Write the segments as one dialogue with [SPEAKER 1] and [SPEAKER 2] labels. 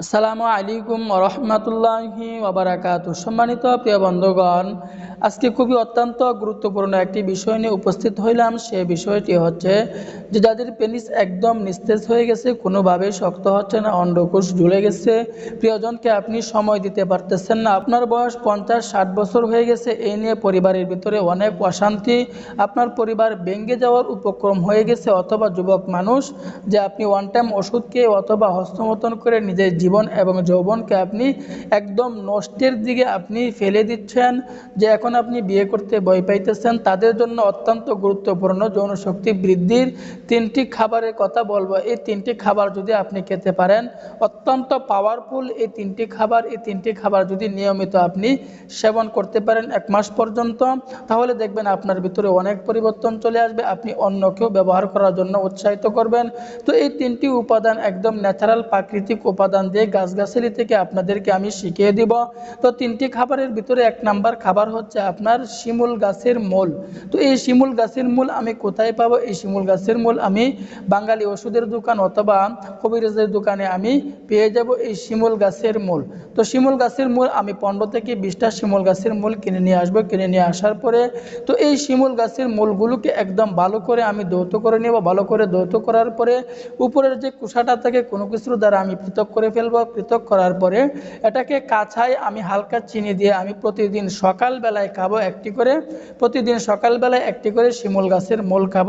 [SPEAKER 1] আসসালামু আলাইকুম রহমতুল্লাহি ওবরাকাত সম্মানিত প্রিয় বন্ধুগণ আজকে খুবই অত্যন্ত গুরুত্বপূর্ণ একটি বিষয় নিয়ে উপস্থিত হইলাম। সে বিষয়টি হচ্ছে যে যাদের পেনিস একদম নিস্তেজ হয়ে গেছে, কোনোভাবে শক্ত হচ্ছে না, অন্ডকোষ ঝুলে গেছে। প্রিয়জনকে আপনি সময় দিতে পারতেছেন না। আপনার বয়স পঞ্চাশ, ষাট বছর হয়ে গেছে। এই নিয়ে পরিবারের ভিতরে অনেক অশান্তি। আপনার পরিবার ভেঙে যাওয়ার উপক্রম হয়ে গেছে। অথবা যুবক মানুষ যে আপনি ওয়ান টাইম ওষুধ খেয়ে অথবা হস্তমতন করে নিজের জীবন এবং যৌবনকে আপনি একদম নষ্টের দিকে আপনি ফেলে দিচ্ছেন। যে এখন আপনি বিয়ে করতে ভয় পাইতেছেন, তাদের জন্য অত্যন্ত গুরুত্বপূর্ণ যৌন শক্তি বৃদ্ধির তিনটি খাবারের কথা বলব। এই তিনটি খাবার যদি আপনি খেতে পারেন, অত্যন্ত পাওয়ারফুল এই তিনটি খাবার, এই তিনটি খাবার যদি নিয়মিত আপনি সেবন করতে পারেন এক মাস পর্যন্ত, তাহলে দেখবেন আপনার ভিতরে অনেক পরিবর্তন চলে আসবে। আপনি অন্যকেও ব্যবহার করার জন্য উৎসাহিত করবেন। তো এই তিনটি উপাদান একদম ন্যাচারাল প্রাকৃতিক উপাদান দিয়ে গাছগাছালি থেকে আপনাদেরকে আমি শিখিয়ে দিব। তো তিনটি খাবারের ভিতরে এক নাম্বার খাবার হচ্ছে আপনার শিমুল গাছের মূল। তো এই শিমুল গাছের মূল আমি কোথায় পাবো? এই শিমুল গাছের মূল আমি বাঙালি ওষুধের দোকান অথবা কবিরাজের দোকানে আমি পেয়ে যাব এই শিমুল গাছের মূল। তো শিমুল গাছের মূল আমি পনেরো থেকে বিশটা শিমুল গাছের মূল কিনে নিয়ে আসব। কিনে নিয়ে আসার পরে তো এই শিমুল গাছের মূলগুলোকে একদম ভালো করে আমি দৌত করে নেব। ভালো করে দৌত করার পরে উপরের যে কুষাটা থাকে, কোনো কিছুর দ্বারা আমি পৃথক করে ফেলব। পৃথক করার পরে এটাকে কাছায় আমি হালকা চিনি দিয়ে আমি প্রতিদিন সকালবেলায় খাব, একটি করে। প্রতিদিন সকালবেলায় একটি করে শিমুল গাছের মূল খাব।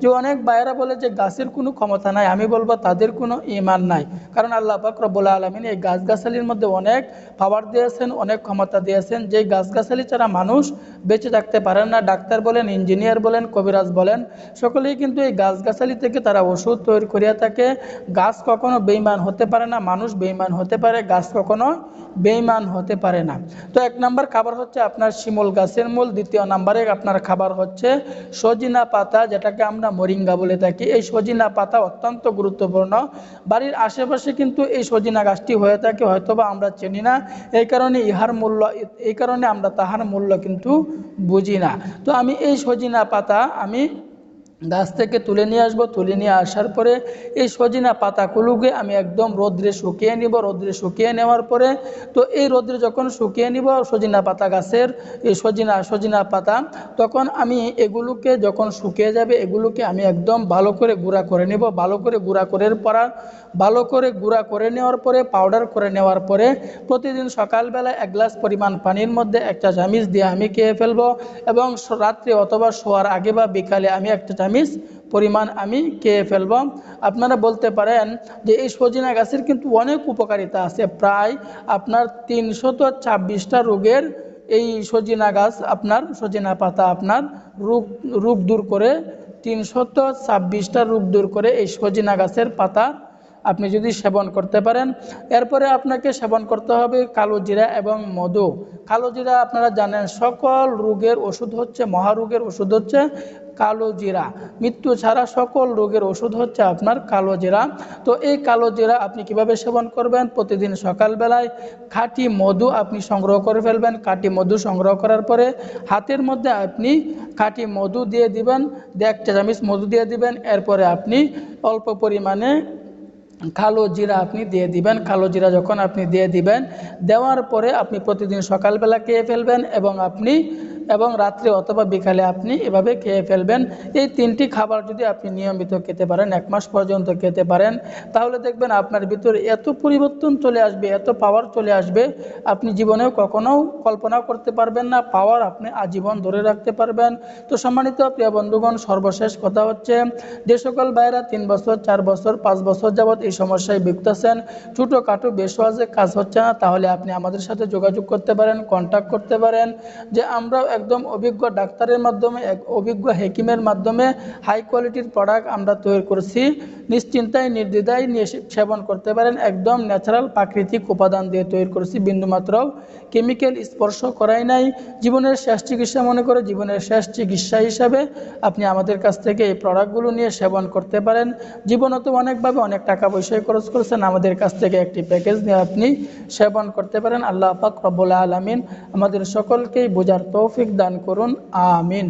[SPEAKER 1] যে অনেক বাইরা বলে যে গাছের কোনো ক্ষমতা নাই, আমি বলব তাদের কোনো ইমান নাই। কারণ আল্লাহ রব্বুল আলমিন এই গাছগাছালির মধ্যে অনেক পাওয়ার দিয়েছেন, অনেক ক্ষমতা দিয়েছেন। যে গাছগাছালি ছাড়া মানুষ বেঁচে থাকতে পারেন না, ডাক্তার বলেন, ইঞ্জিনিয়ার বলেন, কবিরাজ বলেন, সকলেই কিন্তু এই গাছগাছালি থেকে তারা ওষুধ তৈরি করিয়া থাকে। গাছ কখনো বেইমান হতে পারে না, মানুষ বেইমান হতে পারে, গাছ কখনো বেইমান হতে পারে না। তো এক নম্বর খাবার হচ্ছে আপনার শিমুল গাছের মূল দ্বিতীয় নাম্বারে আপনার খাবার হচ্ছে সজিনা পাতা, যেটাকে আমরা মরিঙ্গা বলে থাকি। এই সজিনা পাতা অত্যন্ত গুরুত্বপূর্ণ। বাড়ির আশেপাশে কিন্তু এই সজিনা গাছটি হয়ে থাকে, হয়তোবা আমরা চিনি না। এই কারণে ইহার মূল্য, এই কারণে আমরা তাহার মূল্য কিন্তু বুঝি না। তো আমি এই সজিনা পাতা আমি গাছ থেকে তুলে নিয়ে আসব। তুলে নিয়ে আসার পরে এই সজিনা পাতাগুলোকে আমি একদম রোদ্রে শুকিয়ে নিব। রোদ্রে শুকিয়ে নেওয়ার পরে তো এই রোদ্রে যখন শুকিয়ে নিব সজিনা পাতা গাছের, এই সজিনা সজিনা পাতা, তখন আমি এগুলোকে যখন শুকিয়ে যাবে, এগুলোকে আমি একদম ভালো করে গুঁড়া করে নিব। ভালো করে গুঁড়া করে পরা, ভালো করে গুঁড়া করে নেওয়ার পরে পাউডার করে নেওয়ার পরে প্রতিদিন সকালবেলা এক গ্লাস পরিমাণ পানির মধ্যে একটা চামিচ দিয়ে আমি খেয়ে ফেলব এবং রাত্রে অথবা শোয়ার আগে বা বিকালে আমি একটা পরিমাণ আমি খেয়ে ফেলব। আপনারা বলতে পারেন যে এই সজিনা গাছের কিন্তু অনেক উপকারিতা আছে। প্রায় আপনার তিনশত ছাব্বিশটা রোগের এই সজিনা গাছ আপনার সজিনা পাতা আপনার রোগ রোগ দূর করে তিনশত ছাব্বিশটা রোগ দূর করে এই সজিনা গাছের পাতা আপনি যদি সেবন করতে পারেন। এরপরে আপনাকে সেবন করতে হবে কালো জিরা এবং মধু। কালো জিরা আপনারা জানেন সকল রোগের ওষুধ হচ্ছে, মহারোগের ওষুধ হচ্ছে। কালো জিরা। মৃত্যু ছাড়া সকল রোগের ওষুধ হচ্ছে আপনার কালো জিরা। তো এই কালো জিরা আপনি কীভাবে সেবন করবেন? প্রতিদিন সকালবেলায় খাঁটি মধু আপনি সংগ্রহ করে ফেলবেন। খাঁটি মধু সংগ্রহ করার পরে হাতের মধ্যে আপনি খাঁটি মধু দিয়ে দিবেন এক চামিচ মধু দিয়ে দিবেন। এরপরে আপনি অল্প পরিমাণে কালো জিরা আপনি দিয়ে দিবেন। কালো জিরা যখন আপনি দিয়ে দিবেন, দেওয়ার পরে আপনি প্রতিদিন সকালবেলা খেয়ে ফেলবেন এবং আপনি এবং রাত্রে অথবা বিকালে আপনি এভাবে খেয়ে ফেলবেন। এই তিনটি খাবার যদি আপনি নিয়মিত খেতে পারেন, এক মাস পর্যন্ত খেতে পারেন, তাহলে দেখবেন আপনার ভিতরে এত পরিবর্তন চলে আসবে, এত পাওয়ার চলে আসবে, আপনি জীবনেও কখনো কল্পনা করতে পারবেন না পাওয়ার আপনি আজীবন ধরে রাখতে পারবেন। তো সম্মানিত প্রিয় বন্ধুগণ, সর্বশেষ কথা হচ্ছে, যে সকল ভাইয়েরা তিন বছর, চার বছর, পাঁচ বছর যাবৎ এই সমস্যায় ভুগতেছেন ছোটোখাটো বেশ কাজ হচ্ছে না, তাহলে আপনি আমাদের সাথে যোগাযোগ করতে পারেন কন্ট্যাক্ট করতে পারেন, যে আমরাও একদম অভিজ্ঞ ডাক্তারের মাধ্যমে, এক অভিজ্ঞ হেকিমের মাধ্যমে হাই কোয়ালিটির প্রোডাক্ট আমরা তৈরি করছি। নিশ্চিন্তায়, নির্দ্বিধায় নিয়ে সেবন করতে পারেন। একদম ন্যাচারাল প্রাকৃতিক উপাদান দিয়ে তৈরি করেছি বিন্দুমাত্র। কেমিক্যাল স্পর্শ করাই নাই। জীবনের শেষ চিকিৎসা মনে করে, জীবনের শেষ চিকিৎসা হিসাবে আপনি আমাদের কাছ থেকে এই প্রোডাক্টগুলো নিয়ে সেবন করতে পারেন। জীবনত অনেকভাবে অনেক টাকা পয়সায় খরচ করেছেন। আমাদের কাছ থেকে একটি প্যাকেজ নিয়ে আপনি সেবন করতে পারেন। আল্লাহ পাক রব্বুল আলমিন আমাদের সকলকেই বোঝার তৌফিক দান করুন আমিন।